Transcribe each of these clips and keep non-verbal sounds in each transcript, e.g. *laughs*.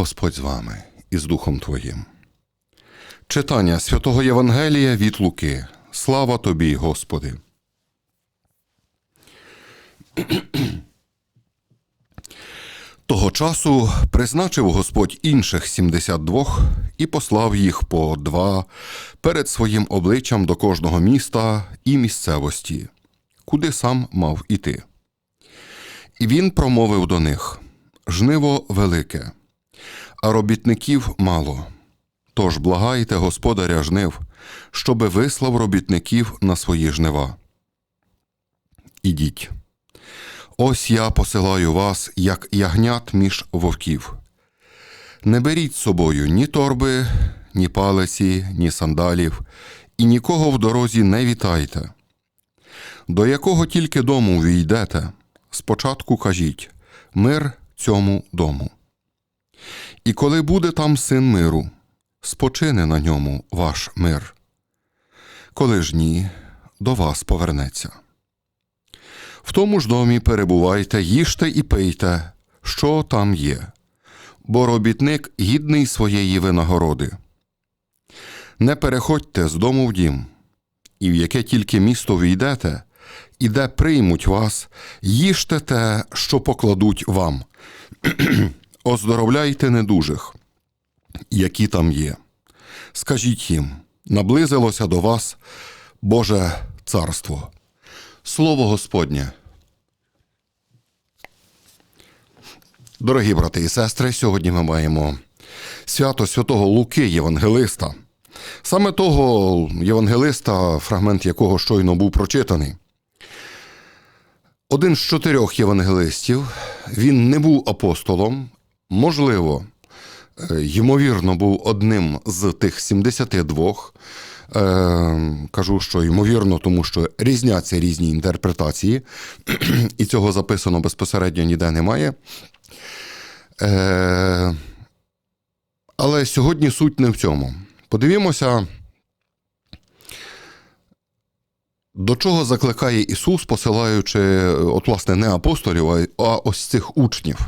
Господь з вами і з Духом Твоїм. Читання святого Євангелія від Луки. Слава тобі, Господи. Того часу призначив Господь інших 72 і послав їх по два перед своїм обличчям до кожного міста і місцевості, куди сам мав іти. І він промовив до них: Жниво велике, а робітників мало. Тож благайте господаря жнив, щоби вислав робітників на свої жнива. Ідіть. Ось я посилаю вас, як ягнят між вовків. Не беріть з собою ні торби, ні палиці, ні сандалів, і нікого в дорозі не вітайте. До якого тільки дому війдете, спочатку кажіть мир цьому дому. І коли буде там син миру, спочине на ньому ваш мир. Коли ж ні, до вас повернеться. В тому ж домі перебувайте, їжте і пийте, що там є, бо робітник гідний своєї винагороди. Не переходьте з дому в дім, і в яке тільки місто війдете, і де приймуть вас, їжте те, що покладуть вам, *clears throat* оздоровляйте недужих, які там є. Скажіть їм, наблизилося до вас Боже царство. Слово Господнє. Дорогі брати і сестри, сьогодні ми маємо свято святого Луки Євангелиста. Саме того Євангелиста, фрагмент якого щойно був прочитаний. Один з чотирьох євангелистів, він не був апостолом, можливо, е, ймовірно, був одним з тих 72. Е, кажу, що ймовірно, тому що різняться різні інтерпретації, і цього записано безпосередньо ніде немає. Е, але сьогодні суть не в цьому. Подивімося, до чого закликає Ісус, посилаючи, от, власне, не апостолів, а- а ось цих учнів.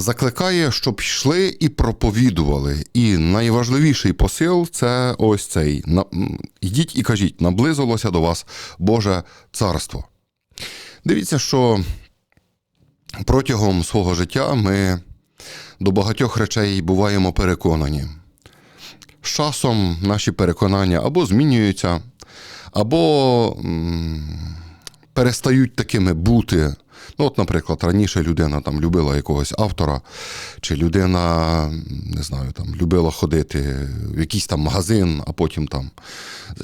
Закликає, щоб йшли і проповідували. І найважливіший посил це ось цей. Йдіть і кажіть, наблизилося до вас Боже царство. Дивіться, що протягом свого життя ми до багатьох речей буваємо переконані. З часом наші переконання або змінюються, або перестають такими бути. Ну, от, наприклад, раніше людина там любила якогось автора, чи людина, не знаю, там любила ходити в якийсь там магазин, а потім там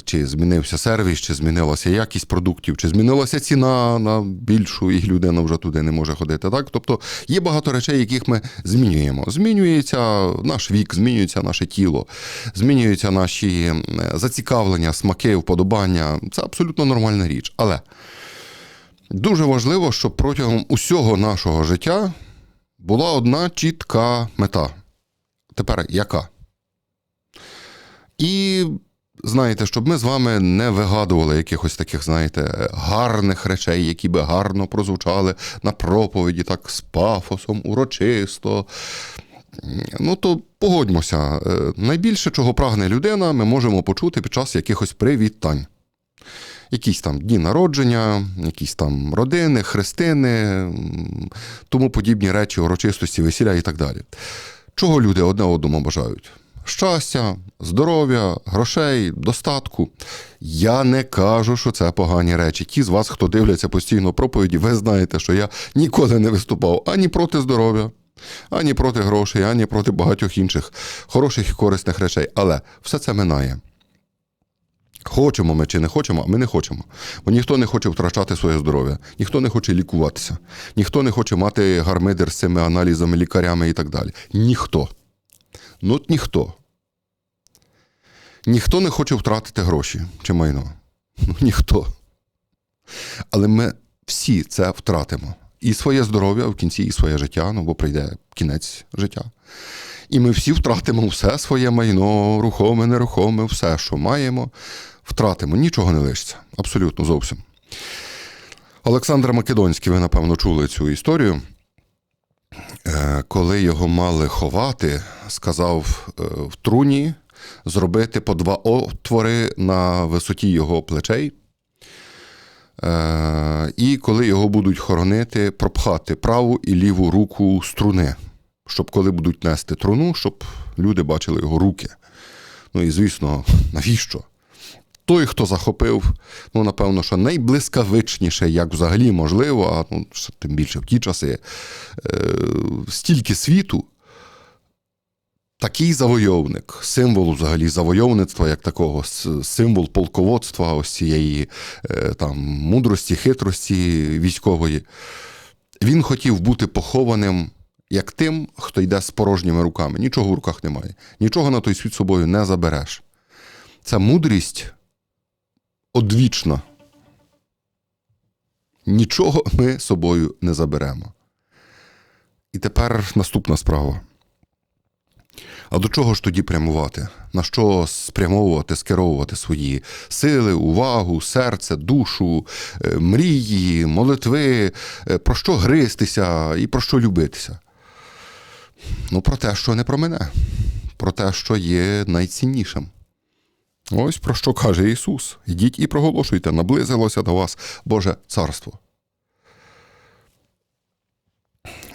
чи змінився сервіс, чи змінилася якість продуктів, чи змінилася ціна на більшу, і людина вже туди не може ходити. Так? Тобто є багато речей, яких ми змінюємо. Змінюється наш вік, змінюється наше тіло, змінюються наші е, зацікавлення, смаки, вподобання. Це абсолютно нормальна річ. Але дуже важливо, щоб протягом усього нашого життя була одна чітка мета. Тепер яка? І знаєте, щоб ми з вами не вигадували якихось таких, знаєте, гарних речей, які би гарно прозвучали на проповіді, так з пафосом, урочисто. Ну, то погодьмося, е, найбільше, чого прагне людина, ми можемо почути під час якихось привітань. Якісь там дні народження, якісь там родини, хрестини, тому подібні речі, урочистості, весілля і так далі. Чого люди одне одному бажають? Щастя, здоров'я, грошей, достатку. Я не кажу, що це погані речі. Ті з вас, хто дивляться постійно проповіді, ви знаєте, що я ніколи не виступав ані проти здоров'я, ані проти грошей, ані проти багатьох інших хороших і корисних речей. Але все це минає. Хочемо ми чи не хочемо, а ми не хочемо. Бо ніхто не хоче втрачати своє здоров'я, ніхто не хоче лікуватися, ніхто не хоче мати гармидер з цими аналізами, лікарями і так далі. Ніхто. Ну, от ніхто. Ніхто не хоче втратити гроші чи майно. Ну, ніхто. Але ми всі це втратимо. І своє здоров'я в кінці, і своє життя, ну бо прийде кінець життя. І ми всі втратимо все своє майно, рухоме, нерухоме, все, що маємо, втратимо. Нічого не лишиться. Абсолютно зовсім. Олександр Македонський, ви, напевно, чули цю історію. е, коли його мали ховати, сказав е, в труні зробити по два отвори на висоті його плечей. Е, І коли його будуть хоронити, пропхати праву і ліву руку струни, щоб коли будуть нести труну, щоб люди бачили його руки. Ну і звісно, навіщо? Той, хто захопив, ну, напевно, що найблискавичніше, як взагалі можливо, а ну, тим більше в ті часи, е, стільки світу, такий завойовник, символ взагалі завойовництва, як такого, символ полководства, ось цієї е, там, мудрості, хитрості військової. Він хотів бути похованим як тим, хто йде з порожніми руками. Нічого в руках немає. Нічого на той світ собою не забереш. Ця мудрість одвічна. Нічого ми собою не заберемо. І тепер наступна справа. А до чого ж тоді прямувати? На що спрямовувати, скеровувати свої сили, увагу, серце, душу, е, мрії, молитви, е, про що гристися і про що любитися? Ну, про те, що не про мене, про те, що є найціннішим. Ось про що каже Ісус: Йдіть і проголошуйте, наблизилося до вас Боже Царство.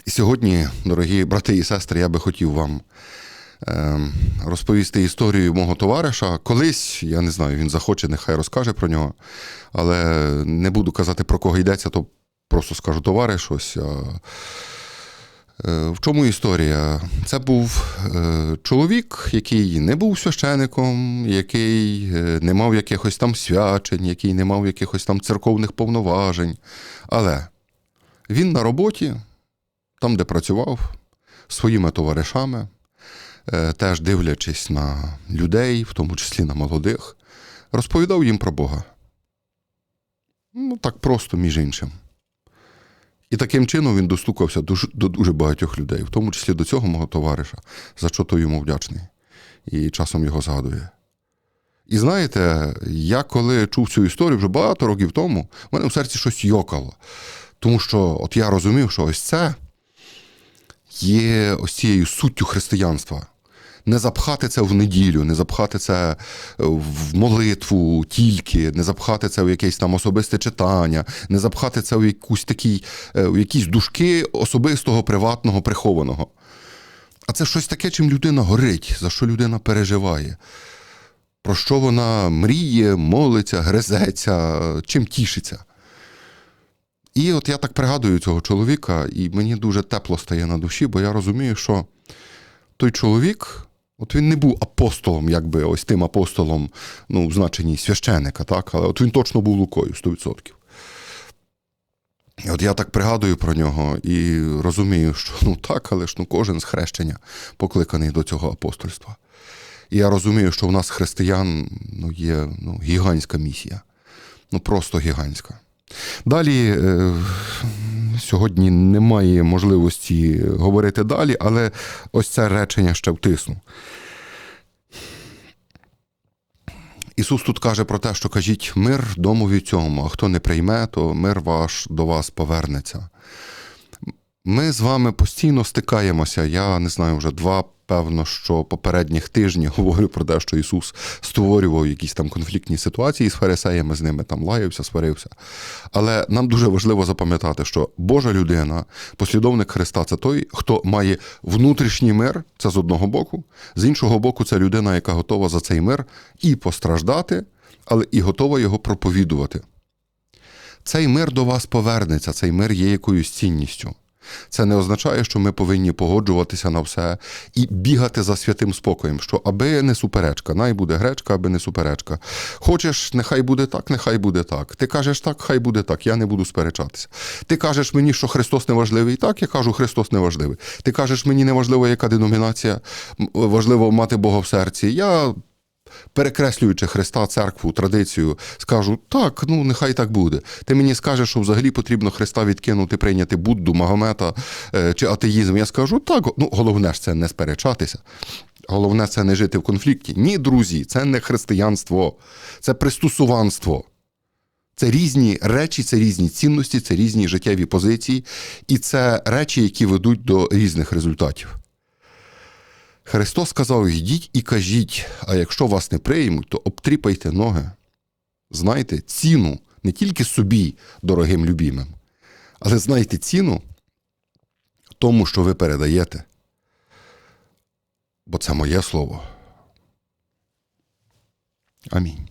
І сьогодні, дорогі брати і сестри, я би хотів вам е, розповісти історію мого товариша. Колись, я не знаю, він захоче, нехай розкаже про нього, але не буду казати, про кого йдеться, то просто скажу товариш. Ось. Е, В чому історія? Це був е, чоловік, який не був священиком, який е, не мав якихось там свячень, який не мав якихось там церковних повноважень. Але він на роботі, там, де працював, своїми товаришами, теж дивлячись на людей, в тому числі на молодих, розповідав їм про Бога. Ну, так просто, між іншим. І таким чином він достукався до, дуже багатьох людей, в тому числі до цього мого товариша, за що той йому вдячний. І часом його згадує. І знаєте, я коли чув цю історію вже багато років тому, в мене в серці щось йокало. Тому що от я розумів, що ось це є ось цією суттю християнства. Не запхати це в неділю, не запхати це в молитву тільки, не запхати це в якесь там особисте читання, не запхати це в якусь такий, е, в якісь дужки особистого, приватного, прихованого. А це щось таке, чим людина горить, за що людина переживає, про що вона мріє, молиться, гризеться, чим тішиться. І от я так пригадую цього чоловіка, і мені дуже тепло стає на душі, бо я розумію, що той чоловік, от він не був апостолом, якби ось тим апостолом, ну, в значенні священика, так, але от він точно був лукою 100%. І от я так пригадую про нього і розумію, що ну так, але ж ну кожен з хрещення покликаний до цього апостольства. І я розумію, що в нас християн ну, є ну, гігантська місія. Ну просто гігантська. Далі е, сьогодні немає можливості говорити далі, але ось це речення ще втисну. Ісус тут каже про те, що кажіть мир домові цьому, а хто не прийме, то мир ваш до вас повернеться. Ми з вами постійно стикаємося. Я не знаю, вже два, певно, що попередніх тижні *laughs* говорю про те, що Ісус створював якісь там конфліктні ситуації з фарисеями, з ними там лаявся, сварився. Але нам дуже важливо запам'ятати, що Божа людина, послідовник Христа, це той, хто має внутрішній мир, це з одного боку, з іншого боку, це людина, яка готова за цей мир і постраждати, але і готова його проповідувати. Цей мир до вас повернеться, цей мир є якоюсь цінністю. Це не означає, що ми повинні погоджуватися на все і бігати за святим спокоєм, що аби не суперечка, най буде гречка, аби не суперечка. Хочеш, нехай буде так, нехай буде так. Ти кажеш так, хай буде так, я не буду сперечатися. Ти кажеш мені, що Христос не важливий, так, я кажу, Христос не важливий. Ти кажеш, мені не важливо, яка деномінація, важливо мати Бога в серці. Я перекреслюючи Христа, церкву, традицію, скажу, так, ну нехай так буде. Ти мені скажеш, що взагалі потрібно Христа відкинути, прийняти Будду, Магомета е, чи атеїзм. Я скажу, так, ну головне ж це не сперечатися. Головне це не жити в конфлікті. Ні, друзі, це не християнство, це пристосуванство. Це різні речі, це різні цінності, це різні життєві позиції, і це речі, які ведуть до різних результатів. Христос сказав: йдіть і кажіть, а якщо вас не приймуть, то обтріпайте ноги. Знайте ціну не тільки собі, дорогим любімим, але знайте ціну тому, що ви передаєте. Бо це моє слово. Амінь.